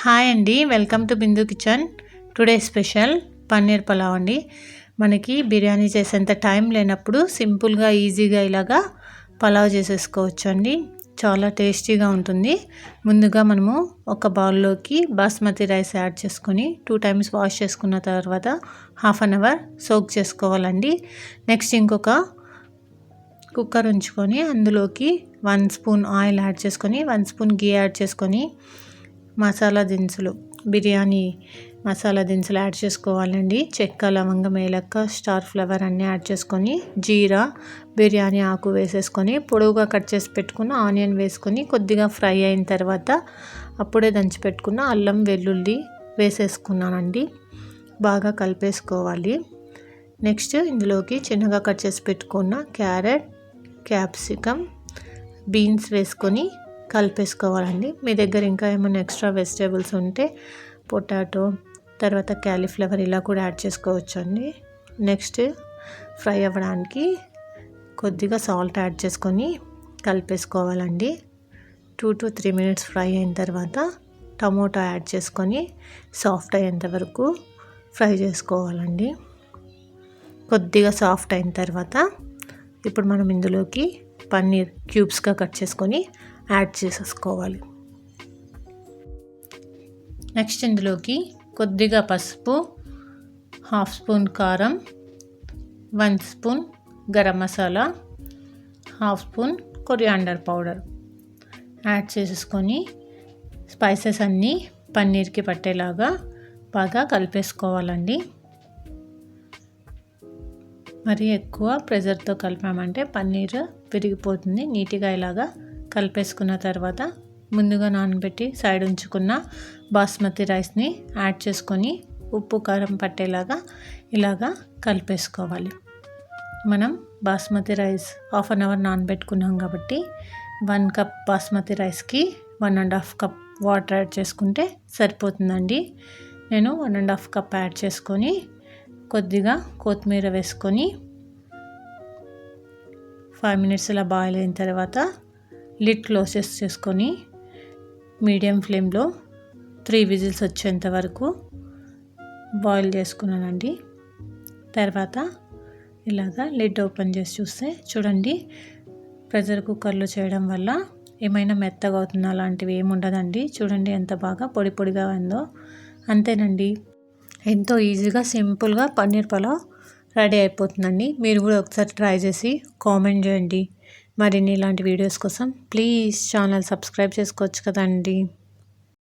Hi అండి. Welcome to Bindu kitchen. Today special paneer pulao అండి. మనకి బిర్యానీ చేసేంత టైం లేనప్పుడు సింపుల్గా ఈజీగా ఇలాగా పలావ్ చేసేసుకోవచ్చు అండి చాలా టేస్టీగా ఉంటుంది. ముందుగా మనము ఒక బౌల్లోకి బాస్మతి రైస్ యాడ్ చేసుకొని టూ టైమ్స్ వాష్ చేసుకున్న తర్వాత హాఫ్ అన్ అవర్ సోక్ చేసుకోవాలండి. నెక్స్ట్ ఇంకొక కుక్కర్ ఉంచుకొని అందులోకి వన్ స్పూన్ ఆయిల్ యాడ్ చేసుకొని వన్ స్పూన్ గీ యాడ్ చేసుకొని మసాలా దినుసులు. బిర్యానీ మసాలా దినుసులు యాడ్ చేసుకోవాలండి. చెక్క లవంగం ఏలక్క స్టార్ ఫ్లవర్ అన్నీ యాడ్ చేసుకొని జీరా బిర్యానీ ఆకు వేసేసుకొని పొడవుగా కట్ చేసి పెట్టుకున్న ఆనియన్ వేసుకొని కొద్దిగా ఫ్రై అయిన తర్వాత అప్పుడే దంచి పెట్టుకున్న అల్లం వెల్లుల్లి వేసేసుకున్నానండి. బాగా కలిపేసుకోవాలి. నెక్స్ట్ ఇందులోకి చిన్నగా కట్ చేసి పెట్టుకున్న క్యారెట్ క్యాప్సికమ్ బీన్స్ వేసుకొని కలిపేసుకోవాలండి. మీ దగ్గర ఇంకా ఏమైనా ఎక్స్ట్రా వెజిటేబుల్స్ ఉంటే పొటాటో తర్వాత క్యాలీఫ్లవర్ ఇలా కూడా యాడ్ చేసుకోవచ్చు అండి నెక్స్ట్ ఫ్రై అవ్వడానికి కొద్దిగా సాల్ట్ యాడ్ చేసుకొని కలిపేసుకోవాలండి. Two to three minutes fry అయిన తర్వాత టమోటా యాడ్ చేసుకొని సాఫ్ట్ అయ్యేంత వరకు ఫ్రై చేసుకోవాలండి. కొద్దిగా సాఫ్ట్ అయిన తర్వాత ఇప్పుడు మనం ఇందులోకి పన్నీర్ క్యూబ్స్గా కట్ చేసుకొని యాడ్ చేసేసుకోవాలి. నెక్స్ట్ ఇందులోకి కొద్దిగా పసుపు హాఫ్ స్పూన్ కారం one spoon garam masala half spoon coriander powder. Add చేసేసుకొని స్పైసెస్ అన్నీ పన్నీర్కి పట్టేలాగా బాగా కలిపేసుకోవాలండి. మరి ఎక్కువ ప్రెజర్తో కలిపామంటే పన్నీర్ విరిగిపోతుంది నీట్గా ఇలాగా కలిపేసుకున్న తర్వాత ముందుగా నానబెట్టి సైడ్ ఉంచుకున్న బాస్మతి రైస్ని యాడ్ చేసుకొని ఉప్పు కారం పట్టేలాగా ఇలాగా కలిపేసుకోవాలి. మనం basmati rice half an hour నానబెట్టుకున్నాం కాబట్టి వన్ కప్ బాస్మతి రైస్కి one and half cup water add చేసుకుంటే సరిపోతుందండి. నేను one and half cup add చేసుకొని కొద్దిగా కొత్తిమీర వేసుకొని ఫైవ్ మినిట్స్ ఇలా బాయిల్ అయిన తర్వాత లిడ్ క్లోజెస్ చేసుకొని మీడియం ఫ్లేమ్లో త్రీ విజిల్స్ వచ్చేంత వరకు బాయిల్ చేసుకున్నానండి. తర్వాత ఇలాగా లిడ్ ఓపెన్ చేసి చూస్తే చూడండి ప్రెషర్ కుక్కర్లో చేయడం వల్ల ఏమైనా మెత్తగా అవుతుందా అలాంటివి ఏమి ఉండదండి. చూడండి ఎంత బాగా పొడి పొడిగా ఉందో. అంతేనండి. ఎంతో ఈజీగా సింపుల్గా పన్నీర్ పలావ్ రెడీ అయిపోతుందండి. మీరు కూడా ఒకసారి ట్రై చేసి కామెంట్ చేయండి. మరిన్ని ఇలాంటి వీడియోస్ కోసం ప్లీజ్ ఛానల్ సబ్స్క్రైబ్ చేసుకోవచ్చు కదండి.